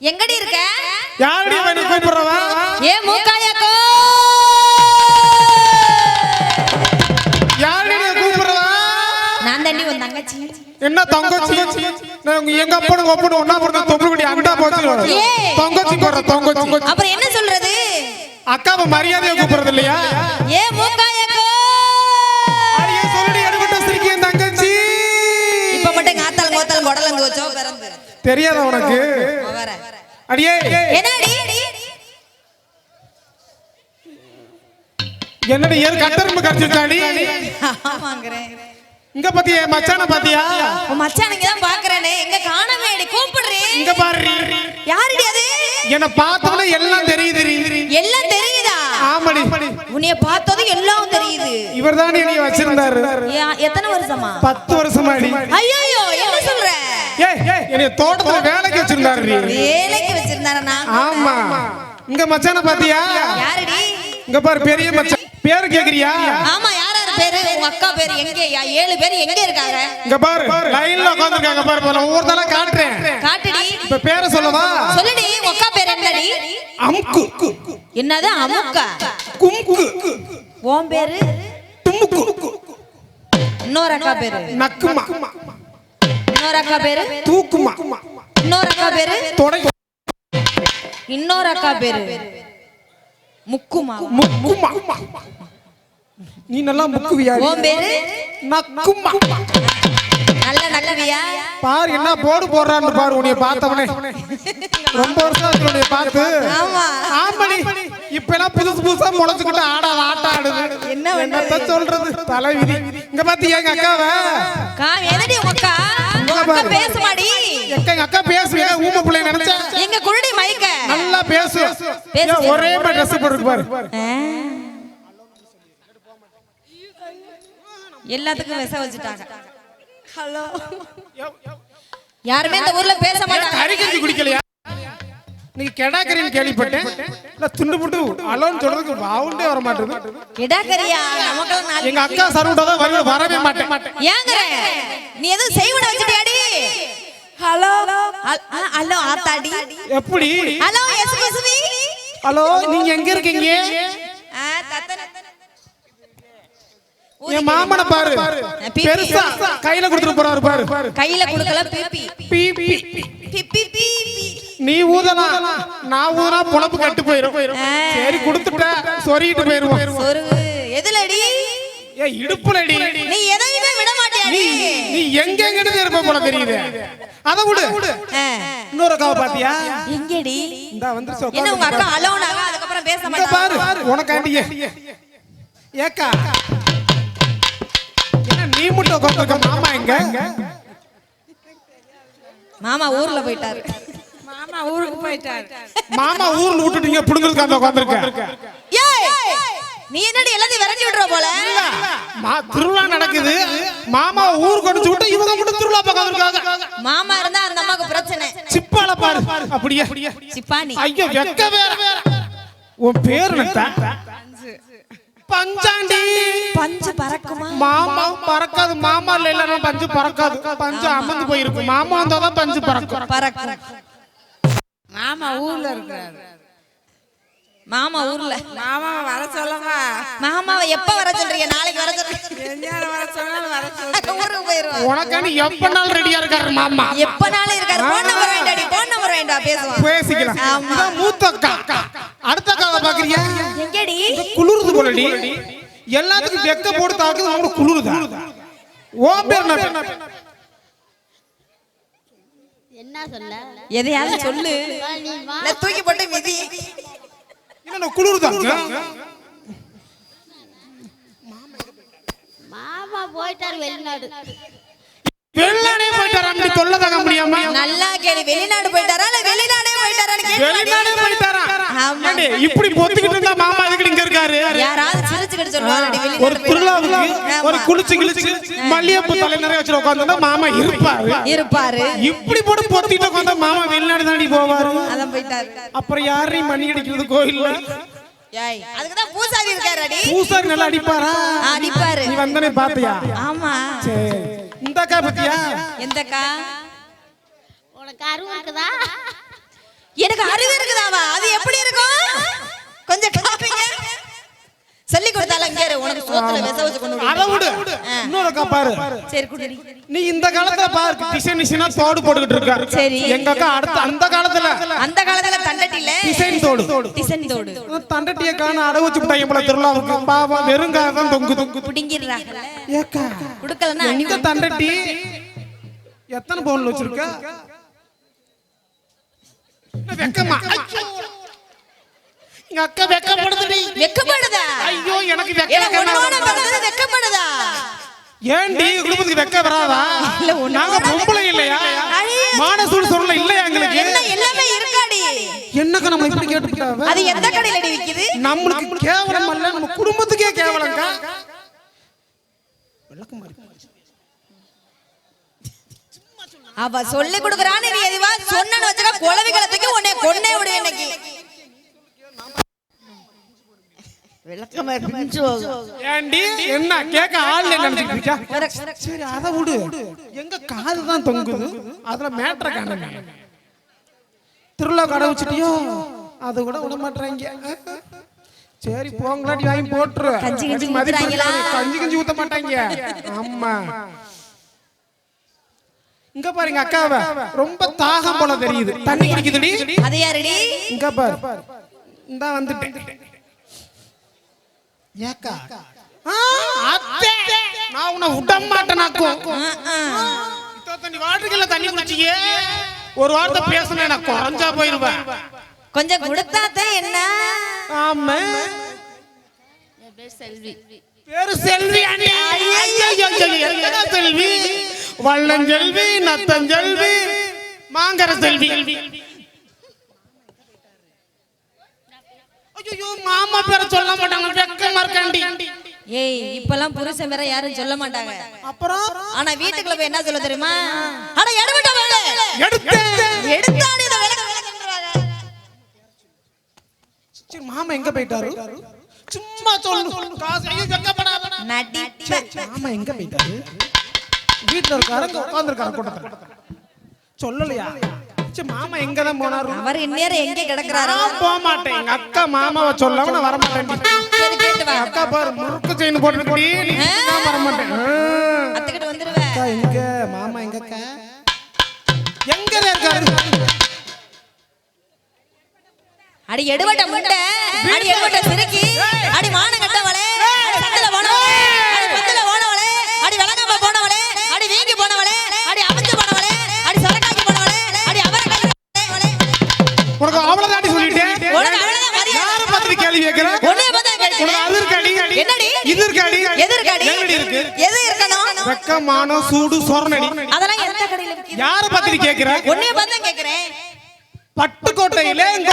எங்கடி இருக்க? யாரடி அவனை கூப்பிடுறவா? ஏ மூக்காயாக்கோ யாரடி கூப்பிடுறவா? நான் தண்டி உன் தங்கச்சி. என்ன தங்கச்சி? நான் உங்க எங்க அப்பனும் ஒப்பனும் ஒண்ணா போட்டு தொப்புள் குடி அண்டா போச்சு. தொங்கச்சி போற தொங்கச்சி. அப்புறம் என்ன சொல்றது? அக்காவை மரியாதையா கூப்பிடுறது இல்லையா? ஏ மூக்காயாக்கோ அடியே சொல்லடி எடுக்கிட்ட சிரிக்கி என் தங்கச்சி. இப்ப மட்டும் காத்தால் கோத்தால் கொடலங்க வச்சோ பிறந்து. தெரியாதா உனக்கு? அடியே. என்னடி? ஏன் கட்டரும்பு ஆமாங்கிறேன் இங்க பாத்தியா மச்சான பாத்தியா? மச்சானுங்க தான் பாக்குறேனே. எங்க காணவே கூப்பிடுறேன் இங்க பாரு. யாருடி அது? என்ன பார்த்தோன்னே எல்லாம் தெரியுது எல்லாம் தெரியுதா? ஆமாடி. உன்னைய பார்த்ததும் எல்லாம் தெரியுது. இவர் தான் என்னைய வச்சிருந்தாரு? எத்தனை வருஷமா? பத்து வருஷமாடி. ஐயோ என்ன சொல்ற? ஏய் என்னைய தோட்டத்துல வேலைக்கு வச்சிருந்தாரு வேலைக்கு வச்சிருந்தாரனா ஆமா. இங்க மச்சான பாத்தியா? யாருடி? இங்க பாரு பெரிய மச்சான் பேரு கேக்குறியா? ஆமா யார் யார் பேரு? உங்க அக்கா பேரு எங்க? ஏழு பேர் எங்க இருக்காங்க? இங்க பாரு லைன்ல உட்கார்ந்திருக்காங்க பாரு போல ஒவ்வொரு தடவை காட்டுறேன். காட்டுடி. இப்ப பேரை சொல்லவா? சொல்லுடி உங்க அக்கா பேர் என்னடி? அம்கு என்னது அமுக்கா? கும்கு உன் பேரு? தும்முக்கு. இன்னொரு அக்கா பேரு. நக்குமா. இன்னொரு அக்கா பேரு? தூக்குமா. இன்னொரு அக்கா பேரு? தொடை இன்னொரு அக்கா பேரு? முக்குமா. முக்குமா. நீ நல்லா முக்குவியா? உன் பேரு? நக்குமா. நல்ல நக்கவியா? பாரு என்ன போடு போடுறான்னு பாரு உன்னைய பார்த்தவனே. ரொம்ப வருஷம் ஆச்சு உன்னைய பார்த்து. ஆமா. ஆமாடி. இப்ப எல்லாம் புதுசு புதுசா முளைச்சுக்கிட்டு ஆட ஆட்ட ஆடுது. என்ன? என்னத்த சொல்றது? தலைவிதி. இங்க பாத்தியா எங்க அக்காவை? கா எதடி உங்க அக்கா உங்க அக்கா? பேசுமாடி எங்க அக்கா பேசுவியா ஊம பிள்ளை நினைச்சா? எங்க குருடி மைக்க? நல்லா பேசு. பேசு. ஒரே மாதிரி ட்ரெஸ் போட்டுருக்கு பாரு. எல்லாத்துக்கும் விச வச்சுட்டாங்க. ஹலோ யாருமே இந்த ஊர்ல பேச மாட்டாங்க. குடிக்கலையா? நீங்க கெடாக்கறின்னு கேள்விப்பட்டேன். இல்ல துண்டு புட்டு அலோன்னு சொல்றதுக்கு வாவுண்டே வர மாட்டேங்குது. கிடாக்கறியா நமக்கு நாலு எங்க அக்கா சரவுண்டா தான் வரவே மாட்டேன். ஏங்கற? நீ எதுவும் செய்விட வச்சுட்டியாடி? ஹலோ? ஹலோ ஆத்தாடி. எப்படி? ஹலோ எஸ்கியூஸ் மீ ஹலோ நீங்க எங்க இருக்கீங்க? என் மாமனை பாரு. பெருசா கையில கொடுத்துட்டு போறாரு பாரு. கையில குடுக்கல பிபி பீ, பீ. பிபி பிபி நீ ஊதலாம் நான் ஊதனா பொழப்பு கட்டு போயிரும். சரி கொடுத்துட்ட. சொரிட்டு போயிருவோம். எதுலடி? ஏ இடுப்புலடி. நீ எதையுமே விட நீ மாட்டியாடி நீ எங்க எங்கிட்டு இருப்ப போல தெரியுது? அத விடு. இன்னொரு அக்காவை பாத்தியா? எங்கடி? இந்த வந்துருச்சு என்ன உங்க அக்கா அலோனாக அதுக்கப்புறம் பேச இங்க பாரு. உனக்காண்டி ஏக்கா. என்ன நீ மட்டும் உட்காந்துருக்க? மாமா எங்க? மாமா ஊர்ல போயிட்டாரு. மாமா ஊருக்கு போயிட்டாரு. மாமா ஊர்ல விட்டுட்டீங்க புடுங்கிறதுக்கு அந்த உட்காந்துருக்க ஏய் நீ என்னடி எல்லாத்தையும் விரட்டி விடுற போல? மா திருவிழா நடக்குது. மாமா ஊருக்கு அனுப்பிச்சு விட்டு இவங்க மட்டும் திருவிழா பார்க்க இருக்காங்க மாமா இருந்தா அந்த அம்மாக்கு பிரச்சனை. சிப்பால பாரு. அப்படியே. சிப்பானி. ஐயோ வெக்க வேற. உன் பேர் என்ன பஞ்சாண்டி. பஞ்சு பறக்குமா? மாமா பறக்காது. மாமா இல்ல பஞ்சு பறக்காது. பஞ்சு அமர்ந்து போயிருக்கு. மாமா வந்தாதான் பஞ்சு பறக்கும். பறக்கும். மாமா ஊர்ல இருக்கிறாரு. மாமா ஊர்ல. மாமா வர சொல்லவா மாமாவை எப்ப வர சொல்றீங்க? நாளைக்கு வர சொல்றீங்க. வர சொன்னாலும் வர சொல்ல ஊருக்கு போயிருவோம் உனக்காண்டி எப்பனாலும் ரெடியா இருக்காரு மாமா? எப்பனாலும் இருக்காரு? போன் நம்பர் வேண்டாடி போன் நம்பர் வேண்டாம் பேசுவோம். பேசிக்கலாம். ஆமா. மூத்த அக்கா. அடுத்த அக்காவை பாக்குறியா எங்கடி? குளிருது போலடி எல்லாத்துக்கும் வெக்க போட்டு தாக்குது அவங்களுக்கு குளிருதா? ஓ பேர் என்ன சொல்ல? எதையாவது சொல்லு. தூக்கி போட்டு மிதி என்ன குளிருதா மாமா போயிட்டாரு வெளிநாடு. வெளிநாடே போயிட்டாரா? அப்படி தொல்லை தாங்க முடியாம. நல்லா கேளு. வெளிநாடு போயிட்டாரா? இல்ல வெளிநாடே போயிட்டாரா? இப்படி பொத்திக்கிட்டு இருந்தா மாமா ஒரு திருவிழாவுக்கு. ஒரு குளிச்சு கிழிச்சு மல்லிகைப்பூ தலை நிறைய வச்சு உட்காந்துருந்தா மாமா இருப்பாரு. இருப்பாரு. இப்படி போட்டு பொத்திட்டு உட்காந்தா மாமா வெளிநாடு தாண்டி போவாரு. அதான் போயிட்டாரு. அப்புறம் யாரையும் மணி அடிக்கிறது கோயில்ல. ஏய் அதுக்குதான் பூசாரி நல்லா அடிப்பாரா? அடிப்பாரு. நீ வந்தனே பாத்தியா? ஆமா. சரி. இந்த அக்கா பத்தியா? எந்தக்கா? உனக்கு அருவம் இருக்குதா எனக்கு அறிவு இருக்குதாவா அது எப்படி இருக்கும்? கொஞ்சம் காப்பீங்க சொல்லி கொடுத்தால இங்க இரு, உனக்கு சோத்துல விச வச்சு கொண்டு அதை விடு. இன்னொரு அக்கா பாரு. சரி குடி நீ இந்த காலத்துல பாரு. டிசைன் டிசைனா தோடு போட்டுக்கிட்டு இருக்க சரி. எங்க அக்கா அடுத்த அந்த காலத்துல. அந்த காலத்துல தண்டட்டில டிசைன் தோடு. டிசன் தோடு. தண்டட்டிய காண அடை வச்சு விட்டாங்க. போல திருவிழாவுக்கு பாவம். வெறுங்காக தான் தொங்கு தொங்கு புடிங்கிடுறாங்கல்ல ஏக்கா. குடுக்கலன்னா எங்க தண்டட்டி? எத்தனை பவுன்ல வச்சிருக்க? வெக்கமா? ஐயோ. எங்க அக்கா வெக்கப்படுதுடி. வெக்கப்படுதா? ஐயோ எனக்கு ஏன்டி குடும்பத்துக்கு வெக்க வராதா? நாங்க பொம்பளை இல்லையா? ஐயோ. மானசூடு சொல்ல இல்லையா எங்களுக்கு? என்ன எல்லாமே இருக்காடி என்னக்கா நம்ம இப்படி கேட்டுக்கிட்டாவ அது எந்த கடையில அடி விக்குது? நம்மளுக்கு கேவலம் அல்ல. நம்ம குடும்பத்துக்கே கேவலங்கா? அவ சொல்லி கொடுக்கறான்னு நீ எதுவா சொன்னன்னு வச்சுக்க குழவிகளை தூக்கி உன்னை கொன்னே விடு இன்னைக்கு. விளக்கமா பிஞ்சு போகும் ஏண்டி? என்ன கேட்க ஆள் இருக்கியா? சரி அதை விடு. எங்க காது தான் தொங்குது? அதுல மேட்ர காணுமே திருவிழா கடை வச்சுட்டியோ அது கூட விட மாட்டாங்க சரி போங்களாட்டி வாங்கி போட்டுரு. கஞ்சி கிஞ்சி. கஞ்சி கஞ்சி ஊத்த மாட்டாங்க. ஆமா. இங்க பாருங்க அக்காவ. ரொம்ப தாகம் போல தெரியுது. தண்ணி குடிக்குதுடி. அது யாருடி? இங்க பாரு. இந்த வந்துட்டேன். ஏக்கா ஆ, அத்தை. நான் உன்னை விட மாட்டேனாக்கும் இத்தனை தண்ணி வாட்டருக்குள்ள தண்ணி குடிச்சியே ஒரு வார்த்தை பேசுனேன் நான் குறைஞ்சா போயிருவேன் கொஞ்சம் கொடுத்தாத்தான் என்ன? ஆமா செல்வி பேரு செல்வி செல்வி வள்ளஞ்செல்வி நத்தஞ்செல்வி மாங்கர செல்வி ஐயோ மாமா பேரை சொல்ல மாட்டாங்க வெக்கமா இருக்காண்டி. ஏய் இப்பெல்லாம் புருஷன் வேற யாரும் சொல்ல மாட்டாங்க. அப்புறம்? ஆனா வீட்டுக்குள்ள போய் என்ன சொல்ல தெரியுமா? அட எடுபட்ட வேலை. எடுத்தாடி இதை. சரி மாமா எங்க போயிட்டாரு? சும்மா சொல்லு. காசு ஐயோ வெக்கப்படாத நடிப்ப மாமா எங்க போயிட்டாரு? வீட்டுல இருக்காரு உட்கார்ந்துருக்காரு கூட்டத்துல. சொல்லலையா? சரி மாமா எங்க தான் போனாரு? அவர் இந்நேரம் எங்க கிடக்குறாரோ? நான் போக மாட்டேன் எங்க அக்கா மாமாவை சொல்லாம நான் வர மாட்டேன். சரி கேட்டு வா. அக்கா பாரு முறுக்கு செயின் போட்டுருக்கடி நான் வர மாட்டேன். அத்துக்கிட்டு வந்துருவேன் அக்கா எங்க? மாமா எங்க அக்கா எங்க இருக்காரு? அடி எடுபட்ட முண்டை அடி எடுபட்ட சிறுக்கி. அடி மானம் இருக்காடி என்னடி? இருக்கு? எது இருக்கணும்? வெக்கமான சூடு சொரணடி. அதெல்லாம் எந்த கடையில யார கேக்குற? கேக்குறேன். பட்டுக்கோட்டையில எங்க